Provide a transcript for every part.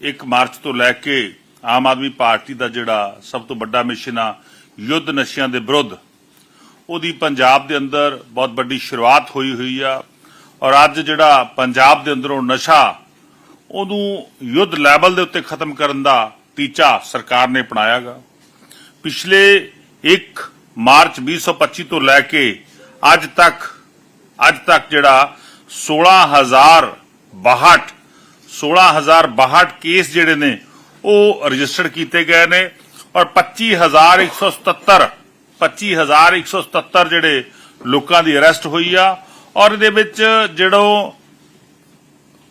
1 March ਤੋਂ ਲੈ ਕੇ Aam Aadmi party ਦਾ ਜਿਹੜਾ ਸਭ ਤੋਂ ਵੱਡਾ ਮਿਸ਼ਨ ਆ, ਯੁੱਧ ਨਸ਼ਿਆਂ ਦੇ ਵਿਰੁੱਧ, ਉਹਦੀ ਪੰਜਾਬ ਦੇ ਅੰਦਰ ਬਹੁਤ ਵੱਡੀ ਸ਼ੁਰੂਆਤ ਹੋਈ ਹੋਈ ਆ ਔਰ ਅੱਜ ਜਿਹੜਾ ਪੰਜਾਬ ਦੇ ਅੰਦਰੋਂ ਨਸ਼ਾ, ਉਹਨੂੰ ਯੁੱਧ ਲੈਵਲ ਦੇ ਉੱਤੇ ਖਤਮ ਕਰਨ ਦਾ ਟੀਚਾ ਸਰਕਾਰ ਨੇ ਅਪਣਾਇਆਗਾ। ਪਿਛਲੇ 1 ਮਾਰਚ 2025 ਤੋਂ ਲੈ ਕੇ ਅੱਜ ਤੱਕ ਅੱਜ ਤੱਕ ਜਿਹੜਾ 16062 16062 ਕੇਸ ਜਿਹੜੇ ਨੇ, ਉਹ ਰਜਿਸਟਰਡ ਕੀਤੇ ਗਏ ਨੇ ਔਰ 25177 25177 ਜਿਹੜੇ ਲੋਕਾਂ ਦੀ ਅਰੈਸਟ ਹੋਈ ਆ ਔਰ ਇਹਦੇ ਵਿੱਚ ਜਿਹੜੋ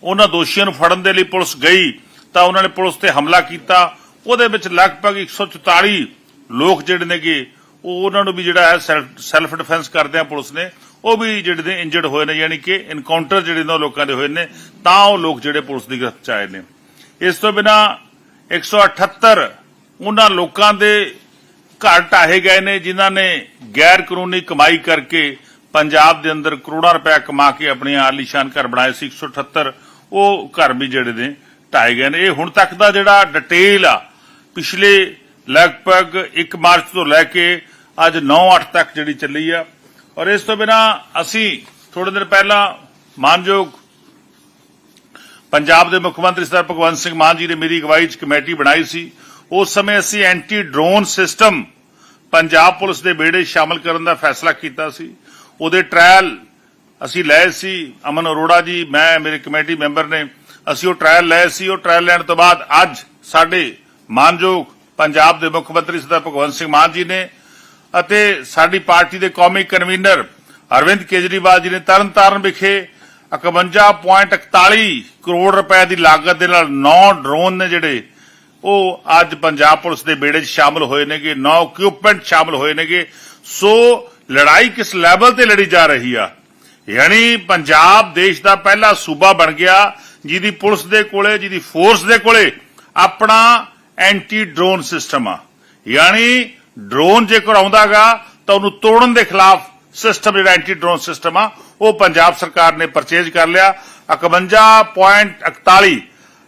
ਉਹਨਾਂ ਦੋਸ਼ੀਆਂ ਨੂੰ ਫੜਨ ਦੇ ਲਈ ਪੁਲਿਸ ਗਈ ਤਾਂ ਉਹਨਾਂ ਨੇ ਪੁਲਿਸ ਤੇ ਹਮਲਾ ਕੀਤਾ। ਉਹਦੇ ਵਿੱਚ ਲਗਭਗ 144 ਲੋਕ ਜਿਹੜੇ ਨੇਗੇ, ਉਹ ਉਹਨਾਂ ਨੂੰ ਵੀ ਜਿਹੜਾ ਹੈ ਸੈਲਫ ਡਿਫੈਂਸ ਕਰਦੇ ਆ ਪੁਲਿਸ ਨੇ। ਉਹ ਵੀ ਜਿਹੜੇ ਨੇ ਇੰਜਰਡ ਹੋਏ ਨੇ, ਯਾਨੀ ਕਿ ਇਨਕਾਊਂਟਰ ਜਿਹੜੇ ਨੇ ਉਹ ਲੋਕਾਂ ਦੇ ਹੋਏ ਨੇ, ਤਾਂ ਉਹ ਲੋਕ ਜਿਹੜੇ ਪੁਲਿਸ ਦੀ ਗ੍ਰਿਫਤ ਚ ਆਏ ਨੇ। ਇਸ ਤੋਂ ਬਿਨਾ 178 ਉਹਨਾਂ ਲੋਕਾਂ ਦੇ ਘਰ ਢਾਹੇ ਗਏ ਨੇ, ਜਿਨ੍ਹਾਂ ਨੇ ਗੈਰ ਕਾਨੂੰਨੀ ਕਮਾਈ ਕਰਕੇ ਪੰਜਾਬ ਦੇ ਅੰਦਰ ਕਰੋੜਾਂ ਰੁਪਏ ਕਮਾ ਕੇ ਆਪਣੀਆਂ ਆਲੀਸ਼ਾਨ ਘਰ ਬਣਾਏ ਸੀ। 178 ਉਹ ਘਰ ਵੀ ਜਿਹੜੇ ਨੇ ਢਾਏ ਗਏ ਨੇ। ਇਹ ਹੁਣ ਤੱਕ ਦਾ ਜਿਹੜਾ ਡਿਟੇਲ ਆ, ਪਿਛਲੇ ਲਗਭਗ 1 ਮਾਰਚ ਤੋਂ ਲੈ ਕੇ ਅੱਜ 9-8 ਤੱਕ ਜਿਹੜੀ ਚੱਲੀ ਆ ਔਰ ਇਸ ਤੋਂ ਬਿਨਾ ਅਸੀਂ ਥੋੜੇ ਦਿਨ ਪਹਿਲਾਂ ਮਾਨਯੋਗ ਪੰਜਾਬ ਦੇ ਮੁੱਖ ਮੰਤਰੀ ਸਰਦਾਰ ਭਗਵੰਤ ਸਿੰਘ ਮਾਨ ਜੀ ਨੇ ਮੇਰੀ ਅਗਵਾਈ 'ਚ ਕਮੇਟੀ ਬਣਾਈ ਸੀ। ਉਸ ਸਮੇਂ ਅਸੀਂ anti drone system Punjab police ਦੇ ਬੇੜੇ ਸ਼ਾਮਲ ਕਰਨ ਦਾ ਫੈਸਲਾ ਕੀਤਾ ਸੀ। ਉਹਦੇ ਟ੍ਰਾਇਲ ਅਸੀਂ ਲਏ ਸੀ। ਅਮਨ ਅਰੋੜਾ ਜੀ, ਮੈਂ, ਮੇਰੇ ਕਮੇਟੀ ਮੈਂਬਰ ਨੇ ਅਸੀਂ ਉਹ ਟ੍ਰਾਇਲ ਲਏ ਸੀ। ਉਹ ਟ੍ਰਾਇਲ ਲੈਣ ਤੋਂ ਬਾਅਦ ਅੱਜ ਸਾਡੇ ਮਾਨਯੋਗ ਪੰਜਾਬ ਦੇ ਮੁੱਖ ਮੰਤਰੀ ਸਰਦਾਰ ਭਗਵੰਤ ਸਿੰਘ ਮਾਨ ਜੀ ਨੇ ਅਤੇ ਸਾਡੀ ਪਾਰਟੀ ਦੇ ਕੌਮੀ ਕਨਵੀਨਰ ਅਰਵਿੰਦ ਕੇਜਰੀਵਾਲ ਜੀ ਨੇ ਤਰਨਤਾਰਨ ਵਿਖੇ 51.41 ਕਰੋੜ ਰੁਪਏ ਦੀ ਲਾਗਤ ਦੇ ਨਾਲ 9 ਡਰੋਨ ਨੇ ਜਿਹੜੇ ਉਹ ਅੱਜ ਪੰਜਾਬ ਪੁਲਿਸ ਦੇ ਬੇੜੇ 'ਚ ਸ਼ਾਮਲ ਹੋਏ ਨੇਗੇ 9 ਇਕਵਿਪਮੈਂਟ ਸ਼ਾਮਲ ਹੋਏ ਨੇਗੇ। ਸੋ ਲੜਾਈ ਕਿਸ ਲੈਵਲ ਤੇ ਲੜੀ ਜਾ ਰਹੀ ਆ? ਯਾਨੀ ਪੰਜਾਬ ਦੇਸ਼ ਦਾ ਪਹਿਲਾ ਸੂਬਾ ਬਣ ਗਿਆ, ਜਿਹਦੀ ਪੁਲਿਸ ਦੇ ਕੋਲੇ, ਜਿਹਦੀ ਫੋਰਸ ਦੇ ਕੋਲੇ ਆਪਣਾ ਐਂਟੀ ਡਰੋਨ ਸਿਸਟਮ ਆ। ਯਾਨੀ ਡਰੋਨ ਜੇਕਰ ਆਉਂਦਾਗਾ ਤਾਂ ਉਹਨੂੰ ਤੋੜਨ ਦੇ ਖਿਲਾਫ ਸਿਸਟਮ ਜਿਹੜਾ ਐਂਟੀ ਡਰੋਨ ਸਿਸਟਮ ਆ, ਉਹ ਪੰਜਾਬ ਸਰਕਾਰ ਨੇ ਪਰਚੇਜ ਕਰ ਲਿਆ। 51.41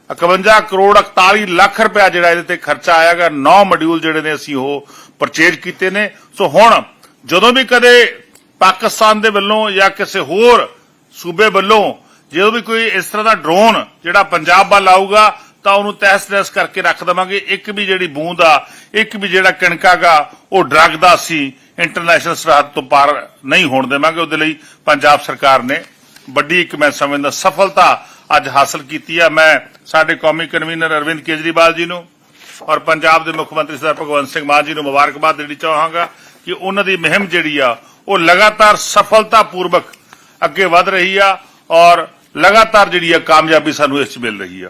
51 ਕਰੋੜ 41 ਲੱਖ ਰੁਪਇਆ ਜਿਹੜਾ ਇਹਦੇ ਤੇ ਖਰਚਾ ਆਇਆਗਾ। 9 ਮੋਡਿਊਲ ਜਿਹੜੇ ਨੇ ਅਸੀਂ ਉਹ ਪਰਚੇਜ ਕੀਤੇ ਨੇ। ਸੋ ਹੁਣ ਜਦੋਂ ਵੀ ਕਦੇ ਪਾਕਿਸਤਾਨ ਦੇ ਵੱਲੋਂ ਜਾਂ ਕਿਸੇ ਹੋਰ ਸੂਬੇ ਵੱਲੋਂ ਜਦੋਂ ਵੀ ਕੋਈ ਇਸ ਤਰ੍ਹਾਂ ਦਾ ਡਰੋਨ ਜਿਹੜਾ ਪੰਜਾਬ ਵੱਲ ਆਊਗਾ ਤਾਂ ਉਹਨੂੰ ਤਹਿਸ ਨਹਿਸ ਕਰਕੇ ਰੱਖ ਦਵਾਂਗੇ। ਇੱਕ ਵੀ ਜਿਹੜੀ ਬੂੰਦ ਆ, ਇੱਕ ਵੀ ਜਿਹੜਾ ਕਣਕਾਗਾ ਉਹ ਡਰੱਗ ਦਾ ਸੀ। ਇੰਟਰਨੈਸ਼ਨਲ ਸਰਹੱਦ ਤੋਂ ਪਾਰ ਨਹੀਂ ਹੋਣ ਦੇਵਾਂਗੇ। ਉਹਦੇ ਲਈ ਪੰਜਾਬ ਸਰਕਾਰ ਨੇ ਵੱਡੀ ਇੱਕ ਮੈਂ ਸਮਝਦਾ ਸਫਲਤਾ ਅੱਜ ਹਾਸਲ ਕੀਤੀ ਆ। ਮੈਂ ਸਾਡੇ ਕੌਮੀ ਕਨਵੀਨਰ ਅਰਵਿੰਦ ਕੇਜਰੀਵਾਲ ਜੀ ਨੂੰ ਔਰ ਪੰਜਾਬ ਦੇ ਮੁੱਖ ਮੰਤਰੀ ਸਰਦਾਰ ਭਗਵੰਤ ਸਿੰਘ ਮਾਨ ਜੀ ਨੂੰ ਮੁਬਾਰਕਬਾਦ ਦੇਣੀ ਚਾਹਾਂਗਾ ਕਿ ਉਹਨਾਂ ਦੀ ਮੁਹਿੰਮ ਜਿਹੜੀ ਆ, ਉਹ ਲਗਾਤਾਰ ਸਫਲਤਾਪੂਰਵਕ ਅੱਗੇ ਵਧ ਰਹੀ ਆ ਔਰ ਲਗਾਤਾਰ ਜਿਹੜੀ ਆ ਕਾਮਯਾਬੀ ਸਾਨੂੰ ਇਸ 'ਚ ਮਿਲ ਰਹੀ ਆ।